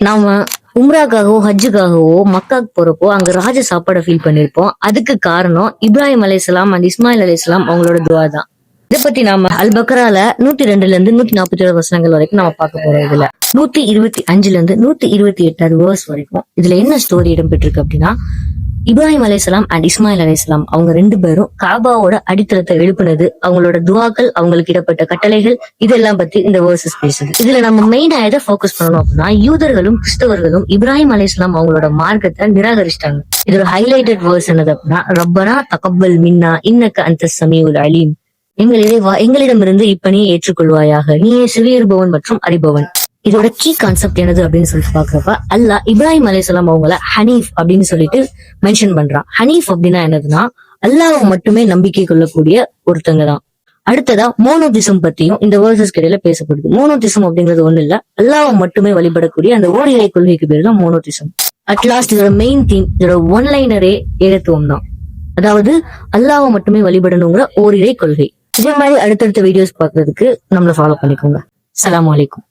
நாம உம்ராக்காகவோ ஹஜ்ஜுக்காகவோ மக்காக்கு போறப்போ அங்க ராஜ சாப்பாடை ஃபீல் பண்ணிருப்போம். அதுக்கு காரணம் இப்ராஹிம் அலிஸ்லாம் அண்ட் இஸ்மாயில் அலிஸ்லாம் அவங்களோட துவா தான். இதை பத்தி நாம அல் பக்ரால நூத்தி ரெண்டுல இருந்து நூத்தி நாற்பத்தி ஏழு வசனங்கள் வரைக்கும் நம்ம பார்க்க போறோம் இதுல. நூத்தி இருபத்தி அஞ்சுல இருந்து நூத்தி இருபத்தி எட்டாவது வேர்ஸ் வரைக்கும். இதுல என்ன ஸ்டோரி இடம்பெற்றிருக்கு அப்படின்னா இப்ராஹிம் அலையாம் அண்ட் இஸ்மாயில் அலையாம் அவங்க ரெண்டு பேரும் காபாவோட அடித்தளத்தை எழுப்புனது அவங்களோட துவாக்கள் அவங்களுக்கு இடப்பட்ட கட்டளைகள் இதெல்லாம் பத்தி இந்த வேர்சஸ் பேசுது. இதுல நம்ம மெயினா எதை போக்கஸ் பண்ணணும் அப்படின்னா யூதர்களும் கிறிஸ்தவர்களும் இப்ராஹிம் அலையாம் அவங்களோட மார்க்கத்தை நிராகரிச்சிட்டாங்க. இதோட ஹைலைட்டட் வேர்ஸ் என்னது அப்படின்னா ரப்பனா தகப்பல் மின்னா இன்னக்க அந்த சமீவுல் அலீம். எங்கள் இறைவா எங்களிடமிருந்து இப்பணியை ஏற்றுக்கொள்வாயாக. நீயே சிறியர்பவன் மற்றும் அறிபவன். இதோட கீ கான்செப்ட் என்னது அப்படின்னு சொல்லிட்டு பாக்குறப்ப அல்லாஹ் இப்ராஹிம் அலிசலாம் அவங்கள ஹனீஃப் அப்படின்னு சொல்லிட்டு மென்ஷன் பண்றான். ஹனீஃப் அப்படின்னா என்னதுன்னா அல்லாவை மட்டுமே நம்பிக்கை கொள்ளக்கூடிய ஒருத்தங்க தான். அடுத்ததா மோனோதிசம் பத்தியும் இந்த வேர்சஸ் கிடையில பேசப்படுது. மோனோதிசம் அப்படிங்கிறது ஒண்ணு இல்ல அல்லாஹ் மட்டுமே வழிபடக்கூடிய அந்த ஓரிரை கொள்கைக்கு பேர் தான் மோனோதிசம் அட்லாஸ்ட் இதோட மெயின் தீம் இதோட ஒன்லைனரே ஏகத்துவம் தான். அதாவது அல்லாவை மட்டுமே வழிபடணுங்கிற ஓரிரை கொள்கை. இதே மாதிரி அடுத்தடுத்த வீடியோஸ் பாக்குறதுக்கு நம்மளை ஃபாலோ பண்ணிக்கோங்க. அஸ்ஸலாமு அலைக்கும்.